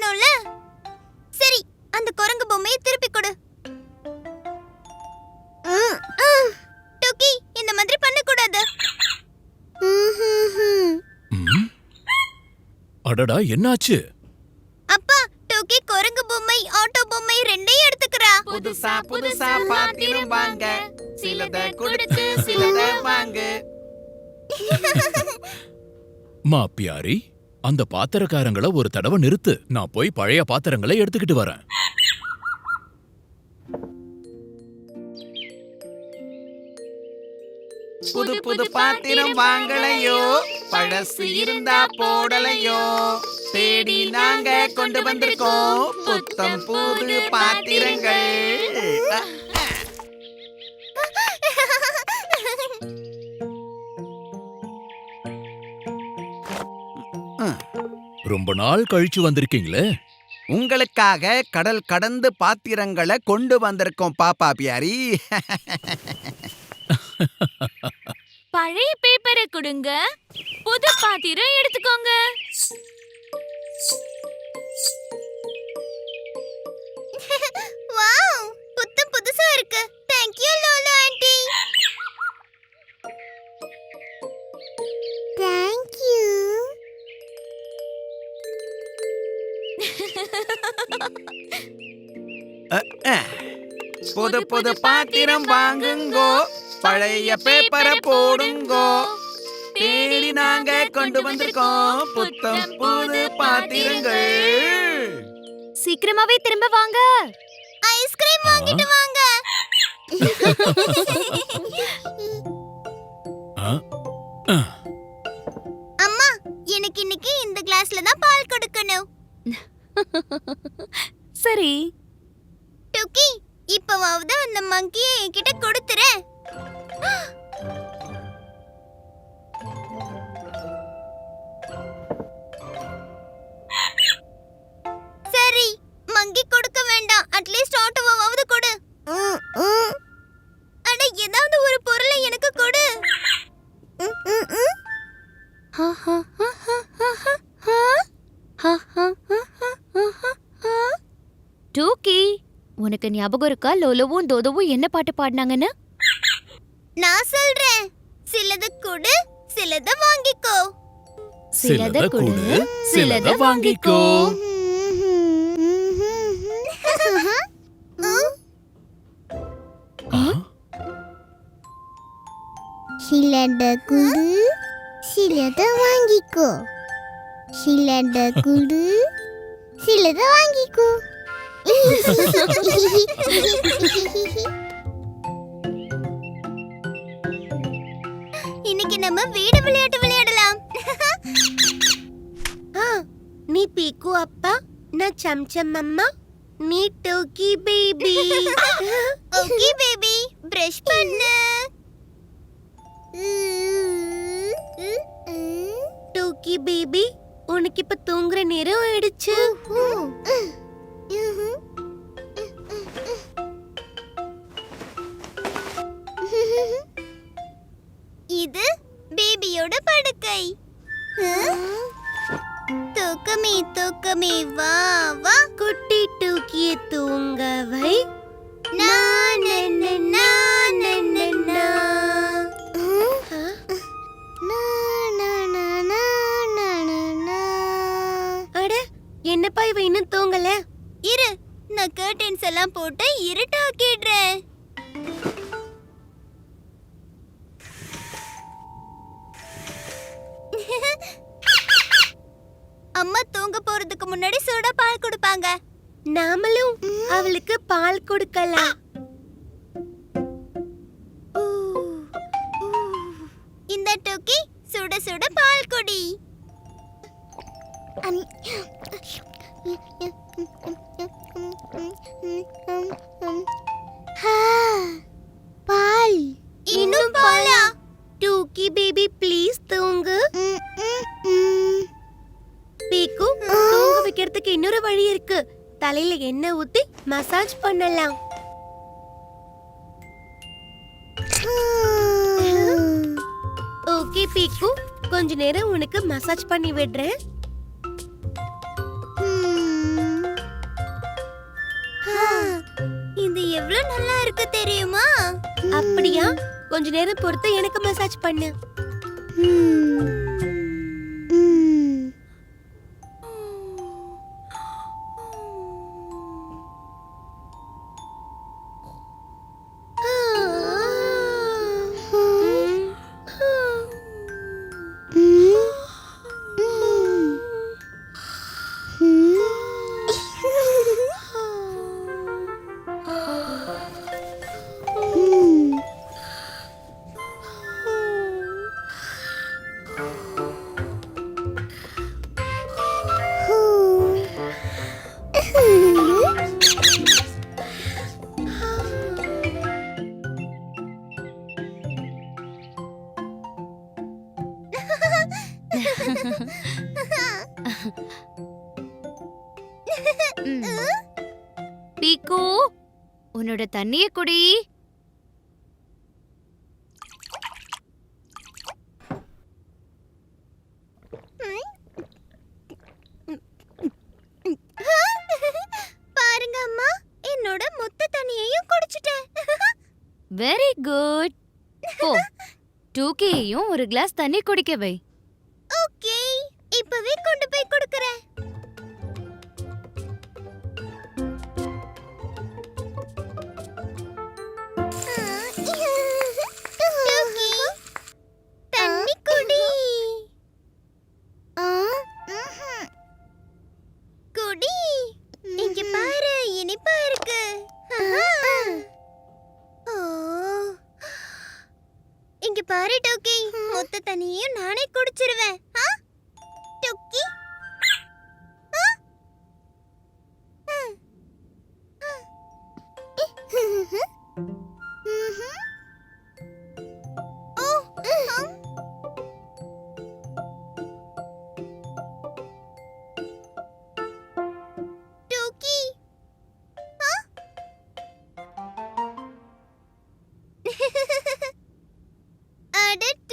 விளையாடணும்ல சரி அந்த குரங்கு பொம்மையை திருப்பி கொடு. டோக்கி இந்த மாதிரி பண்ணக்கூடாது. ம்? அடடா என்னாச்சு? அப்பா டோக்கி குரங்கு பொம்மை ஆட்டோ பொம்மை ரெண்டையும் எடுத்துக்கிறா. புதுசா புதுசா பாத்திரம் வாங்க சிலத கொடுத்து சிலத வாங்க. மா பியாரி அந்த பாத்திரக்காரங்கள ஒரு தடவை நிறுத்து. நான் போய் பழைய பாத்திரங்களை எடுத்துக்கிட்டு வரேன். புது புது பாத்திரம் வாங்கலையோ? பழசு இருந்தா போடலையோ? தேடி நாங்க கொண்டு வந்திருக்கோம். புத்தம் புது பாத்திரங்கள். ரொம்ப நாள் கழிச்சு வந்திருக்கீங்களே? உங்களுக்காக கடல் கடந்து பாத்திரங்களை கொண்டு வந்திருக்கோம் பாப்பா பியாரி. பழைய பேப்பரை கொடுங்க. புது பாத்திரம் எடுத்துக்கோங்க. வாவ் புது புது பாத்திரம் வாங்குங்கோ பழைய பேப்பரை போடுங்கோ. தேடி நாங்க கொண்டு வந்திருக்கோம் புத்தம் புது பாத்திரங்கள். சீக்கிரமாவே திரும்ப வாங்க. ஐஸ்கிரீம் வாங்கிட்டு வாங்க. அம்மா எனக்கு இன்னைக்கு இந்த கிளாஸ்ல தான் பால் கொடுக்கணும். சரி. டுக்கி இப்பவாவது அந்த மங்கியை என்கிட்ட கொடுத்துரு. சரி மங்கி கொடுக்க வேண்டாம். அட்லீஸ்ட் ஆட்டோவாவது கொடு. அட ஏதாவது ஒரு பொருளை எனக்கு கொடு. டூக்கி உனக்கு ஞாபகம் இருக்கா? லோலோவும் தோதோவும் என்ன பாட்டு பாடினாங்கன்னு? நான் சொல்றேன். சிலது கொடு சிலத வாங்கிக்கோ. சிலத கொடு சிலத வாங்கிக்கோ? சிலத குடு சிலத வாங்கிக்கோ. சிலத குடு சிலத வாங்கிக்கோ. இன்னைக்கு நம்ம வீடு விளையாட்டு விளையாடலாம். நீ பீக்கு அப்பா நான் சம்சம் அம்மா நீ டோக்கி பேபி. ஓகே பேபி பிரஷ் பண்ணு. டோக்கி பேபி உனக்கு இப்ப தூங்குற நேரம் ஆயிடுச்சு. பேபியோட படுக்கை. தூக்கமே தூக்கமே வா வா. குட்டி தூக்கிய தூங்கவை. அட என்னப்பா இவ இன்னும் தூங்கல? இரு நான் கர்டன்ஸ் எல்லாம் போட்டு இருட்டாக்கிடுறேன். அம்மா தூங்க போறதுக்கு முன்னாடி சூடா பால் கொடுப்பாங்க. நாமளும் அவளுக்கு பால் கொடுக்கலாம். இந்த டோக்கி சுட சுட பால் குடி. பால். இன்னும் பாலா? டூக்கி பேபி ப்ளீஸ் தூங்க. தலையில எண்ணெய் ஊத்தி மசாஜ் பண்ணலாம். ஓகே பீக்கு கொஞ்ச நேரம் உனக்கு மசாஜ் பண்ணி விடுறேன். இது எவ்வளவு நல்லா இருக்கு தெரியுமா? அப்படியா? கொஞ்ச நேரம் பொறுத்து எனக்கு மசாஜ் பண்ணு. பீக்கு உன்னோட தண்ணிய குடி. பாருங்க அம்மா என்னோட மொத்த தண்ணியையும் குடிச்சிட்டேன். வெரி குட் போ டூகேயையும் ஒரு கிளாஸ் தண்ணி குடிக்க வை. it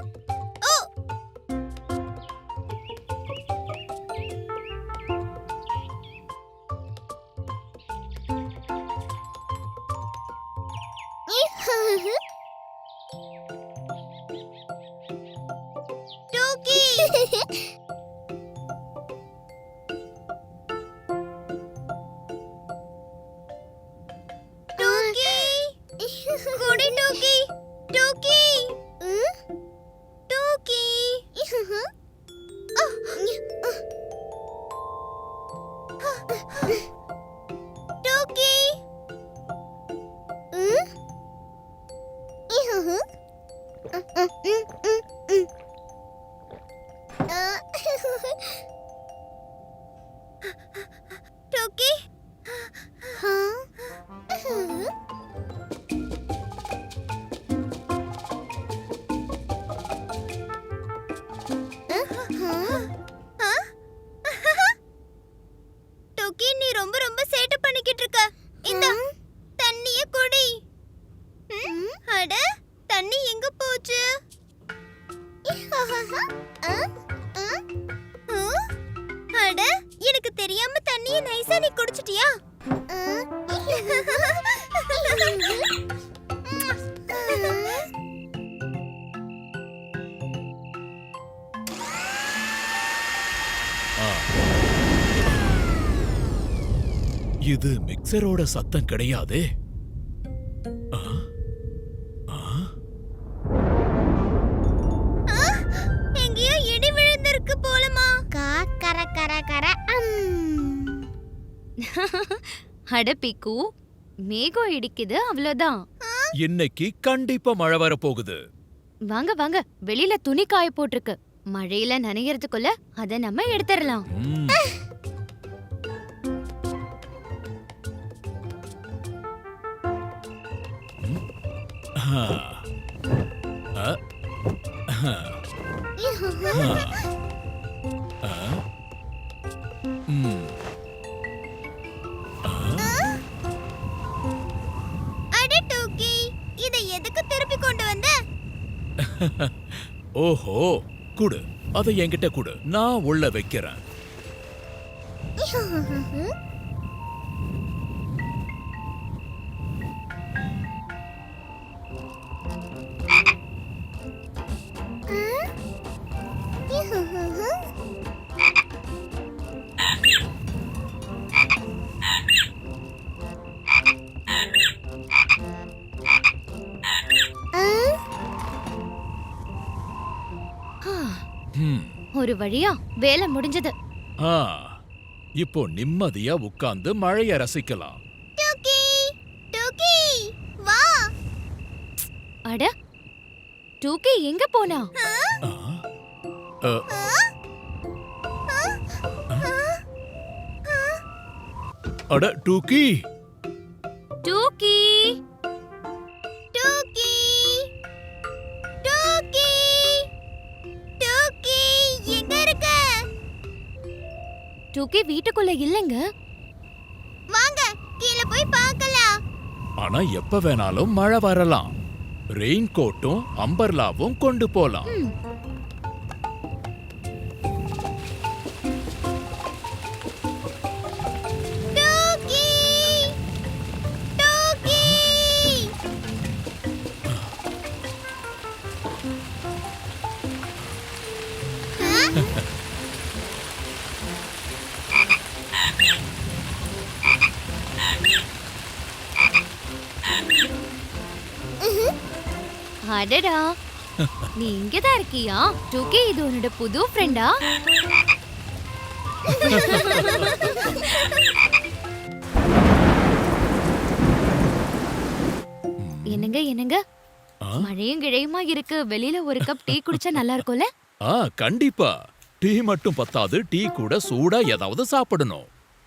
ふふ。கர கர அம். அட பிக்கு மேகம் இடிக்குது அவ்வளவுதான் இன்னைக்கு கண்டிப்பா மழை வரப்போகுது. வாங்க வாங்க வெளியில துணி காய போட்டிருக்கு. மழையில நனையறதுக்குள்ள அத நம்ம எடுத்துறலாம் ஓஹோ குடு. அதை என்கிட்ட குடு. நான் உள்ள வைக்கிறேன். ஒரு வழியா வேலை முடிஞ்சது. ஆ இப்போ நிம்மதியா உட்கார்ந்து மழைய ரசிக்கலாம். டூக்கி டூக்கி வா. அட டூக்கி எங்க போனா? ஆ. அ, அட டூக்கி டூக்கி. டூக்கி வீட்டுக்குள்ள இல்லைங்க. வாங்க கீழே போய் பார்க்கலாம். ஆனா எப்ப வேணாலும் மழை வரலாம். ரெயின் கோட்டும் அம்பர்லாவும் கொண்டு போலாம். ம். டூக்கி அடடா. நீ இங்கதான் இருக்கியா? டூக்கி இது உன்னோட புது ஃப்ரெண்டா என்னங்க என்னங்க? மழையும் கிழையுமா இருக்கு. வெளியில ஒரு கப் டீ குடிச்சா நல்லா இருக்கும்ல? ஆ கண்டிப்பா. டீ மட்டும் பத்தாது. டீ கூட சூடா ஏதாவது சாப்பிடணும்.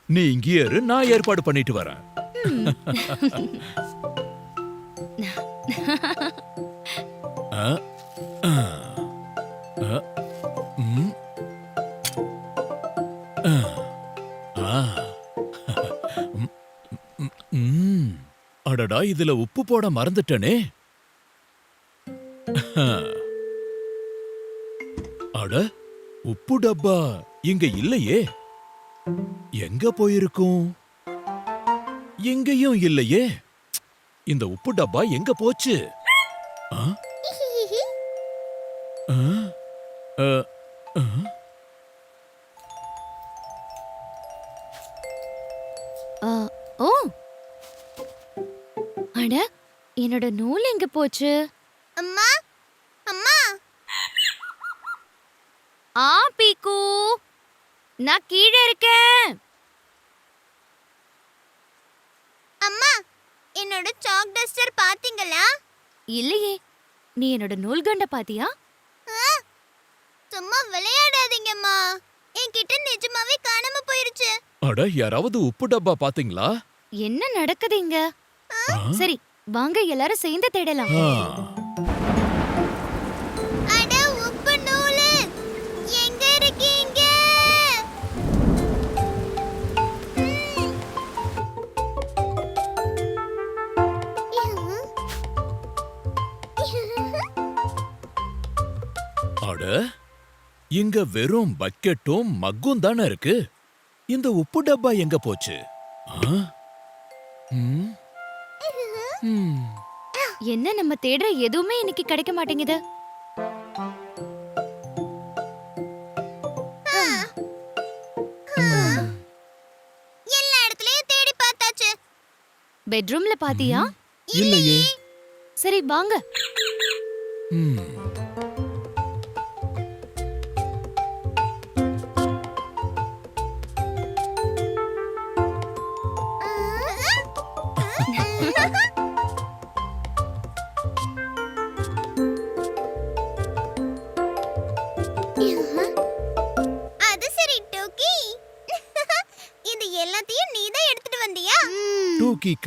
நீ இங்கே இரு நான் ஏற்பாடு பண்ணிட்டு வரேன். அடடா இதுல உப்பு போட மறந்துட்டனே? அட உப்பு டப்பா இங்க இல்லையே. எங்க போயிருக்கும்? எங்கேயும் இல்லையே. இந்த உப்பு டப்பா எங்க போச்சு? ஆ? ஆ? ஆ? ஆ, ஓ. என்னோட நூல் எங்க போச்சு? அம்மா அம்மா. ஆ பீக்கு. நான் கீழே இருக்கேன். அம்மா என்னோட சாக் டஸ்டர் பாத்தீங்களா இல்லையே. நீ என்னோட நூல்கண்ட பாத்தியா? ஆ, சும்மா விளையாடாதீங்கம்மா. என்கிட்ட நிஜமாவே காணாம போயிருச்சு. அட யாராவது உப்பு டப்பா பாத்தீங்களா என்ன நடக்குது இங்க? ஆ? சரி வாங்க எல்லாரும் சேர்ந்து தேடலாம். அட உப்பு நூலு எங்க இருக்கீங்க அட இங்க வெறும் பக்கெட்டும் மக்கும் தானே இருக்கு இந்த உப்பு டப்பா எங்க போச்சு ஆ? ம்? என்ன நம்ம தேடுற எதுவுமே இன்னைக்கு கிடைக்க மாட்டேங்குது. எல்லா இடத்துலயும் தேடி பார்த்தாச்சு. பெட்ரூம்ல பாத்தியா? இல்லையே. சரி வாங்க.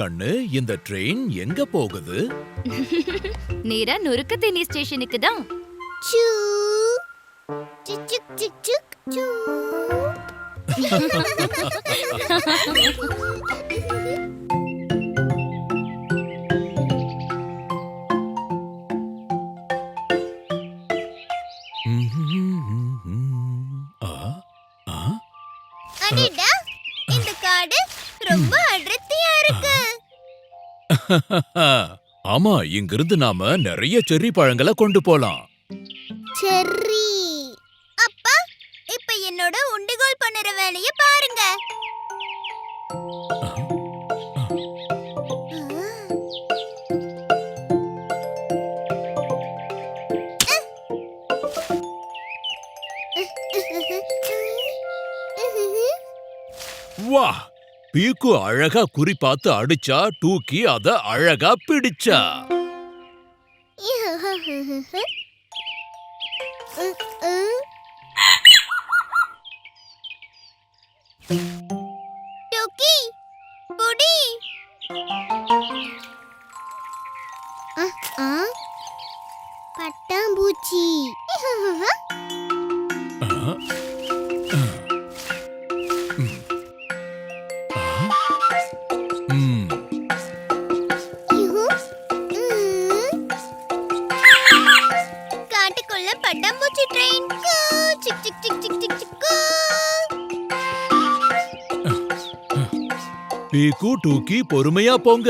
கண்ணு இந்த ட்ரெயின் எங்க போகுது? நேரா நொறுக்கு தீனி ஸ்டேஷனுக்கு தான். சிக் சிக் சிக் ஆமா இங்கிருந்து நாம நிறைய செர்ரி பழங்களை கொண்டு போலாம். செர்ரி. அப்பா இப்ப என்னோட உண்டுகோல் பண்ணுற வேலைய பாருங்க. வா பீக்கு அழகா குறி பார்த்து அடிச்சா டூக்கி அத அழகா பிடிச்சா. டோக்கி புடி. பட்டாம்பூச்சி. காட்டுக்குள்ள பட்டாம்பூச்சி ட்ரெயின் சிக் சிக் சிக் சிக் சிக் சிக் பீக்கு டூக்கி பொறுமையா போங்க.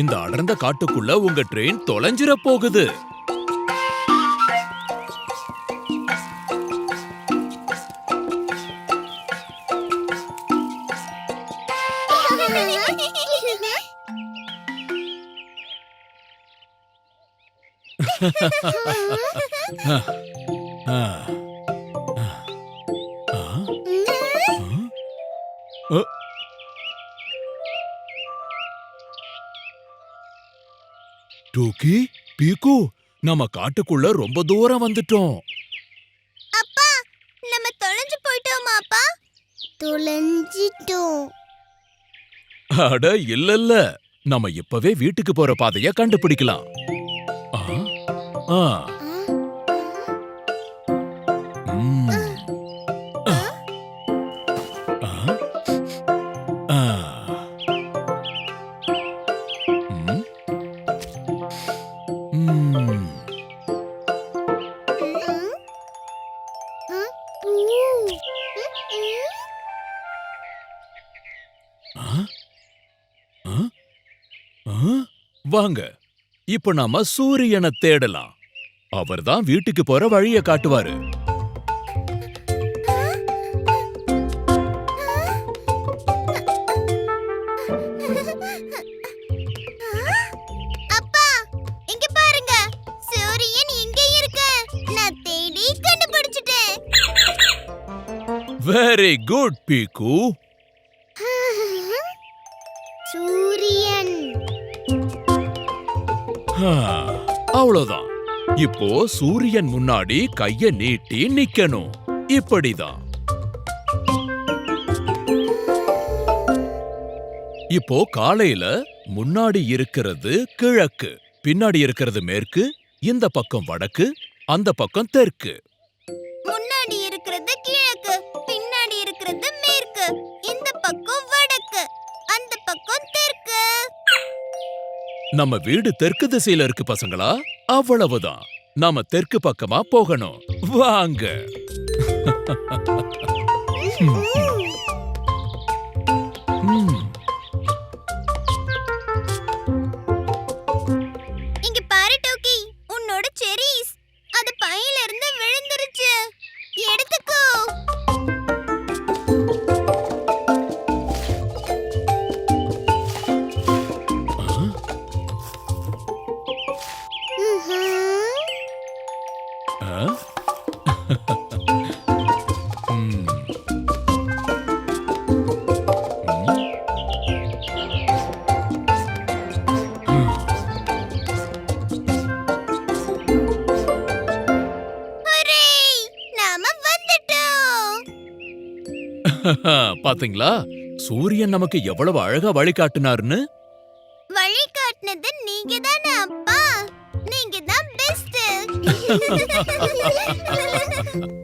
இந்த அடர்ந்த காட்டுக்குள்ள உங்க ட்ரெயின் தொலைஞ்சிர போகுது. டூக்கி பீக்கு நம்ம காட்டுக்குள்ள ரொம்ப தூரம் வந்துட்டோம். அப்பா நம்ம தொலைஞ்சு போயிட்டோமா அப்பா? தொலைஞ்சிட்டோம். அட இல்ல இல்ல நம்ம இப்பவே வீட்டுக்கு போற பாதைய கண்டுபிடிக்கலாம். ஆ, ம். ஆ, ம். ஆ? ஆ? ஆ? வாங்க இப்ப நாம சூரியனை தேடலாம் அவர்தான் வீட்டுக்கு போற வழிய காட்டுவாரு. அப்பா இங்க பாருங்க. சூரியன் இங்க இருக்கு. நான் தேடி கண்டுபிடிச்சிட்டேன். வெரி குட் பீக்கு சூரியன். ஆ, அவ்வளவுதான். இப்போ சூரியன் முன்னாடி கைய நீட்டி நிக்கணும். இப்படிதான். இப்போ காலையில முன்னாடி இருக்கிறது கிழக்கு பின்னாடி இருக்கிறது மேற்கு இந்த பக்கம் வடக்கு அந்த பக்கம் தெற்கு. நம்ம வீடு தெற்கு திசையில இருக்கு பசங்களா? அவ்வளவுதான். நாம தெற்கு பக்கமா போகணும். வாங்க. பாத்தீங்களா? சூரியன் நமக்கு எவ்வளவு அழகா வழிகாட்டினார்னு வழி காட்டினது நீங்க தானே அப்பா. நீங்க தான் பெஸ்ட்